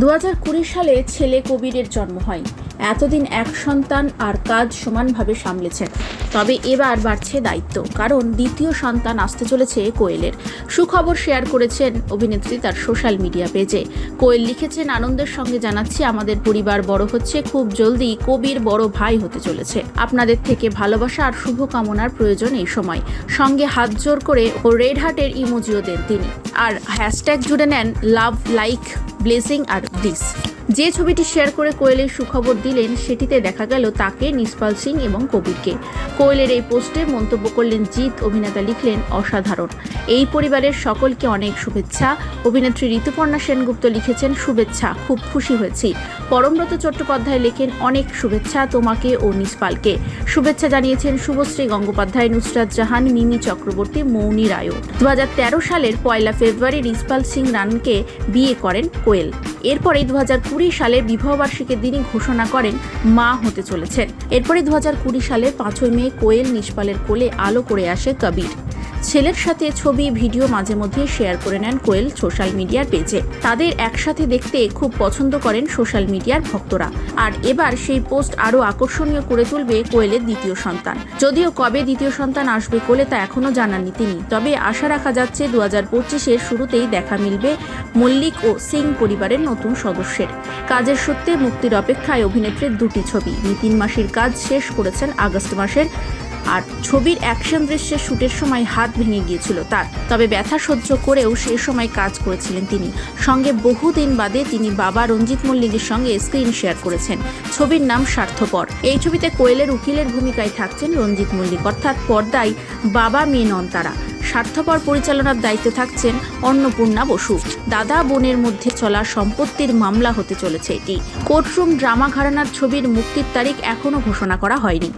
দু সালে ছেলে কবিরের জন্ম হয়। এতদিন এক সন্তান আর কাজ সমানভাবে সামলেছেন। তবে এবার বাড়ছে দায়িত্ব, কারণ দ্বিতীয় সন্তান আসতে চলেছে কোয়েলের। সুখবর শেয়ার করেছেন অভিনেত্রী তার সোশ্যাল মিডিয়া পেজে। কোয়েল লিখেছেন, আনন্দের সঙ্গে জানাচ্ছি, আমাদের পরিবার বড় হচ্ছে, খুব জলদি কবির বড় ভাই হতে চলেছে। আপনাদের থেকে ভালোবাসা আর শুভকামনার প্রয়োজন এই সময়। সঙ্গে হাত জোর করে ও রেড হার্টের ইমোজিও দেন তিনি। আর হ্যাশট্যাগ জুড়ে নেন লাভ লাইক ব্লেসিং আর দিস যে ছবিটি শেয়ার করে কোয়েলের সুখবর দিলেন, সেটিতে দেখা গেল তাকে নিষ্পাল সিং এবং কবিরকে। কোয়েলের এই পোস্টে মন্তব্য করলেন জিৎ, অভিনেতা লিখলেন, অসাধারণ। এই পরিবারের সকলকে অনেক শুভেচ্ছা। অভিনেত্রী ঋতুপর্ণা সেনগুপ্ত লিখেছেন, শুভেচ্ছা, খুব খুশি হয়েছি। পরমব্রত চট্টোপাধ্যায় লেখেন, অনেক শুভেচ্ছা তোমাকে ও নিষ্পালকে। শুভেচ্ছা জানিয়েছেন শুভশ্রী গঙ্গোপাধ্যায়, নুসরাত জাহান, মিমি চক্রবর্তী, মৌনি রায়ও। দু সালের পয়লা ফেব্রুয়ারি নিষ্পাল সিং রানকে বিয়ে করেন কোয়েল। এরপরে দু কুড়ি সালে বিবাহবার্ষিকীর দিনই ঘোষণা করেন মা হতে চলেছেন। এরপরে দু হাজার কুড়ি সালে পাঁচই মে কোয়েল নিষ্পালের কোলে আলো করে আসে কবির ছেলের সাথে ছবি, ভিডিও মাঝে মধ্যে শেয়ার করে নেন কোয়েল সোশ্যাল মিডিয়ার পেজে। তাদের একসাথে দেখতে খুব পছন্দ করেন সোশ্যাল মিডিয়ার ভক্তরা। আর এবার সেই পোস্ট আরও আকর্ষণীয় করে তুলবে কোয়েলের দ্বিতীয় সন্তান। যদিও কবে দ্বিতীয় সন্তান আসবে কোলে তা এখনও জানাননি তিনি। তবে আশা রাখা যাচ্ছে দু হাজার পঁচিশের শুরুতেই দেখা মিলবে মল্লিক ও সিং পরিবারের নতুন সদস্যের। কাজের সূত্রে মুক্তির অপেক্ষায় অভিনেত্রীর দুটি ছবি। তিন মাসের কাজ শেষ করেছেন আগস্ট মাসের আর ছবির অ্যাকশন দৃশ্যে শুটের সময় হাত ভেঙে গিয়েছিল তার। তবে ব্যথা সহ্য করেও সে সময় কাজ করেছিলেন তিনি। সঙ্গে বহুদিন বাদে তিনি বাবা রঞ্জিত মল্লিকের সঙ্গে স্ক্রিন শেয়ার করেছেন। ছবির নাম স্বার্থপর। এই ছবিতে কোয়েলের উকিলের ভূমিকায় থাকছেন রঞ্জিত মল্লিক। অর্থাৎ পর্দায় বাবা মেয়ে নন তারা। স্বার্থপর পরিচালনার দায়িত্বে থাকছেন অন্নপূর্ণা বসু। দাদা বোনের মধ্যে চলা সম্পত্তির মামলা হতে চলেছে এটি। কোর্টরুম ড্রামা ঘরানার ছবির মুক্তির তারিখ এখনও ঘোষণা করা হয়নি।